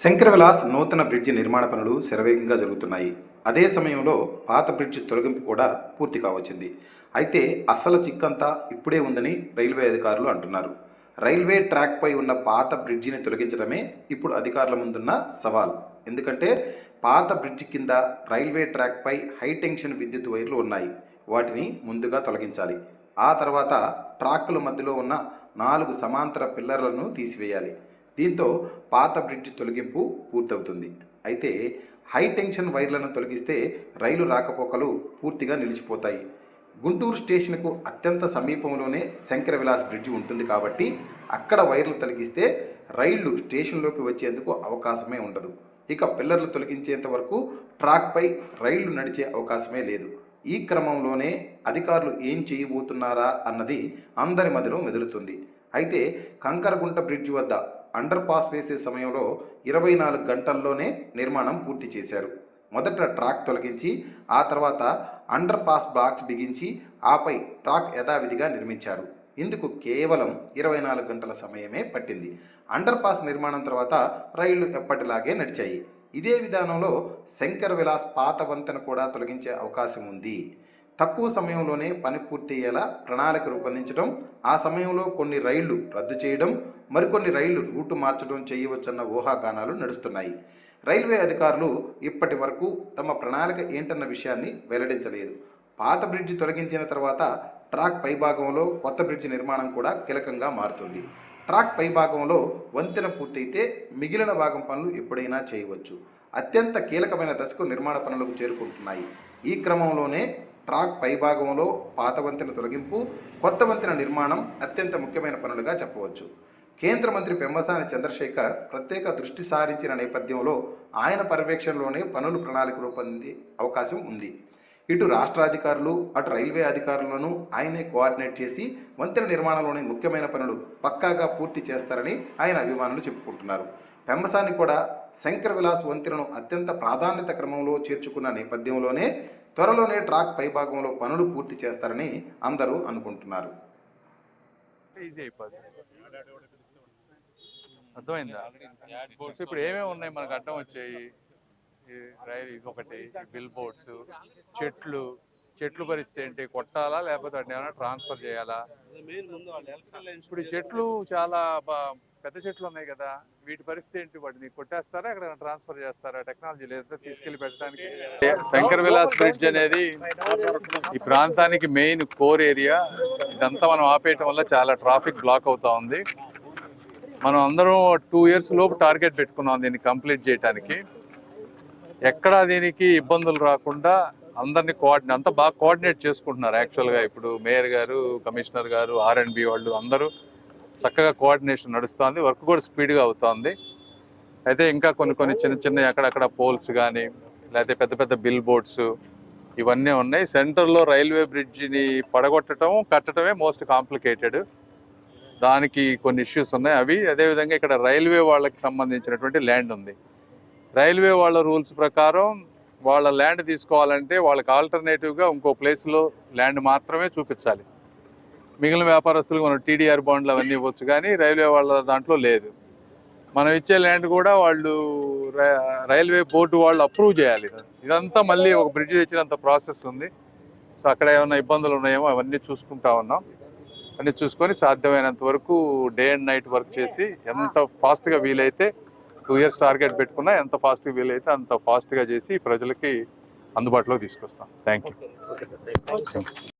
శంకర విలాస్ నూతన బ్రిడ్జి నిర్మాణ పనులు శరవేగంగా జరుగుతున్నాయి. అదే సమయంలో పాత బ్రిడ్జి తొలగింపు కూడా పూర్తి కావచ్చింది. అయితే అసలు చిక్కంతా ఇప్పుడే ఉందని రైల్వే అధికారులు అంటున్నారు. రైల్వే ట్రాక్పై ఉన్న పాత బ్రిడ్జిని తొలగించడమే ఇప్పుడు అధికారుల ముందున్న సవాల్. ఎందుకంటే పాత బ్రిడ్జి కింద రైల్వే ట్రాక్పై హై టెన్షన్ విద్యుత్ వైర్లు ఉన్నాయి. వాటిని ముందుగా తొలగించాలి. ఆ తర్వాత ట్రాక్కుల మధ్యలో ఉన్న నాలుగు సమాంతర పిల్లర్లను తీసివేయాలి. దీంతో పాత బ్రిడ్జ్ తొలగింపు పూర్తవుతుంది. అయితే హై టెన్షన్ వైర్లను తొలగిస్తే రైలు రాకపోకలు పూర్తిగా నిలిచిపోతాయి. గుంటూరు స్టేషన్కు అత్యంత సమీపంలోనే శంకర విలాస్ బ్రిడ్జి ఉంటుంది కాబట్టి అక్కడ వైర్లు తొలగిస్తే రైళ్ళు స్టేషన్లోకి వచ్చేందుకు అవకాశమే ఉండదు. ఇక పిల్లర్లు తొలగించేంత వరకు ట్రాక్పై రైళ్ళు నడిచే అవకాశమే లేదు. ఈ క్రమంలోనే అధికారులు ఏం చేయబోతున్నారా అన్నది అందరి మధ్యలో మెదులుతుంది. అయితే కంకరగుంట బ్రిడ్జి వద్ద అండర్ పాస్ వేసే సమయంలో ఇరవై నాలుగు గంటల్లోనే నిర్మాణం పూర్తి చేశారు. మొదట ట్రాక్ తొలగించి ఆ తర్వాత అండర్ పాస్ బ్లాక్స్ బిగించి ఆపై ట్రాక్ యథావిధిగా నిర్మించారు. ఇందుకు కేవలం ఇరవై నాలుగు గంటల సమయమే పట్టింది. అండర్ పాస్ నిర్మాణం తర్వాత రైళ్ళు ఎప్పటిలాగే నడిచాయి. ఇదే విధానంలో శంకర్ విలాస్ పాత వంతెన కూడా తొలగించే అవకాశం ఉంది. తక్కువ సమయంలోనే పని పూర్తయ్యేలా ప్రణాళిక రూపొందించడం ఆ సమయంలో కొన్ని రైళ్ళు రద్దు చేయడం మరికొన్ని రైళ్ళు రూటు మార్చడం చేయవచ్చన్న ఊహాగానాలు నడుస్తున్నాయి. రైల్వే అధికారులు ఇప్పటి వరకు తమ ప్రణాళిక ఏంటన్న విషయాన్ని వెల్లడించలేదు. పాత బ్రిడ్జి తొలగించిన తర్వాత ట్రాక్ పైభాగంలో కొత్త బ్రిడ్జి నిర్మాణం కూడా కీలకంగా మారుతుంది. ట్రాక్ పైభాగంలో వంతెన పూర్తయితే మిగిలిన భాగం పనులు ఎప్పుడైనా చేయవచ్చు. అత్యంత కీలకమైన దశకు నిర్మాణ పనులకు చేరుకుంటున్నాయి. ఈ క్రమంలోనే ట్రాక్ పైభాగంలో పాత వంతెన తొలగింపు కొత్త వంతెన నిర్మాణం అత్యంత ముఖ్యమైన పనులుగా చెప్పవచ్చు. కేంద్ర మంత్రి పెంబసాని చంద్రశేఖర్ ప్రత్యేక దృష్టి సారించిన నేపథ్యంలో ఆయన పర్యవేక్షణలోనే పనులు ప్రణాళిక రూపొందే అవకాశం ఉంది. ఇటు రాష్ట్ర అధికారులు అటు రైల్వే అధికారులను ఆయనే కోఆర్డినేట్ చేసి వంతెన నిర్మాణంలోని ముఖ్యమైన పనులు పక్కాగా పూర్తి చేస్తారని ఆయన అభిమానులు చెప్పుకుంటున్నారు. పెంబసాని కూడా శంకర విలాస్ వంతెనను అత్యంత ప్రాధాన్యత క్రమంలో చేర్చుకున్న నేపథ్యంలోనే త్వరలోనే ట్రాక్ పైభాగంలో పనులు పూర్తి చేస్తారని అందరూ అనుకుంటున్నారు. అర్థమైందా? ఇప్పుడు ఏమేమి ఉన్నాయి మనకు అడ్డం వచ్చాయి? రైలు ఒకటి బిల్ బోర్డ్స్ చెట్లు చెట్లు పరిస్థితి ఏంటి? కొట్టాలా? లేకపోతే ఏమైనా ట్రాన్స్ఫర్ చేయాలా? ఇప్పుడు ఈ చెట్లు చాలా పెద్ద చెట్లు ఉన్నాయి కదా వీటి పరిస్థితి ఏంటి? వాటిని కొట్టేస్తారా? ఎక్కడ ట్రాన్స్ఫర్ చేస్తారా? టెక్నాలజీ లేదా తీసుకెళ్ళి పెట్టడానికి? శంకర్ విలాస్ బ్రిడ్జ్ అనేది ఈ ప్రాంతానికి మెయిన్ కోర్ ఏరియా ఇదంతా మనం ఆపేయటం వల్ల చాలా ట్రాఫిక్ బ్లాక్ అవుతా ఉంది. మనం అందరం టూ ఇయర్స్ లోపు టార్గెట్ పెట్టుకున్నాం దీన్ని కంప్లీట్ చేయడానికి ఎక్కడా దీనికి ఇబ్బందులు రాకుండా అందరినీ కోఆర్డినేట్ అంతా బాగా కోఆర్డినేట్ చేసుకుంటున్నారు యాక్చువల్గా ఇప్పుడు మేయర్ గారు కమిషనర్ గారు ఆర్ అండ్ బి వాళ్ళు అందరూ చక్కగా కోఆర్డినేషన్ నడుస్తుంది. వర్క్ కూడా స్పీడ్గా అవుతుంది. అయితే ఇంకా కొన్ని కొన్ని చిన్న చిన్న అక్కడక్కడ పోల్స్ కానీ లేకపోతే పెద్ద పెద్ద బిల్ బోర్డ్స్ ఇవన్నీ ఉన్నాయి. సెంటర్లో రైల్వే బ్రిడ్జిని పడగొట్టడం కట్టడమే మోస్ట్ కాంప్లికేటెడ్ దానికి కొన్ని ఇష్యూస్ ఉన్నాయి. అవి అదేవిధంగా ఇక్కడ రైల్వే వాళ్ళకి సంబంధించినటువంటి ల్యాండ్ ఉంది. రైల్వే వాళ్ళ రూల్స్ ప్రకారం వాళ్ళ ల్యాండ్ తీసుకోవాలంటే వాళ్ళకి ఆల్టర్నేటివ్గా ఇంకో ప్లేస్లో ల్యాండ్ మాత్రమే చూపించాలి. మిగిలిన వ్యాపారస్తులకు మనం టీడీఆర్ బాండ్లు అవన్నీ ఇవ్వచ్చు కానీ రైల్వే వాళ్ళ దాంట్లో లేదు. మనం ఇచ్చే ల్యాండ్ కూడా వాళ్ళు ర- రైల్వే బోర్డు వాళ్ళు అప్రూవ్ చేయాలి. ఇదంతా మళ్ళీ ఒక బ్రిడ్జ్ తెచ్చినంత ప్రాసెస్ ఉంది. సో అక్కడ ఏమైనా ఇబ్బందులు ఉన్నాయేమో అవన్నీ చూసుకుంటా ఉన్నాం. అన్ని చూసుకొని సాధ్యమైనంత వరకు డే అండ్ నైట్ వర్క్ చేసి ఎంత ఫాస్ట్గా వీలైతే టూ ఇయర్స్ టార్గెట్ పెట్టుకున్నా ఎంత ఫాస్ట్గా వీలైతే అంత ఫాస్ట్గా చేసి ప్రజలకి అందుబాటులో తీసుకొస్తాం. Thank you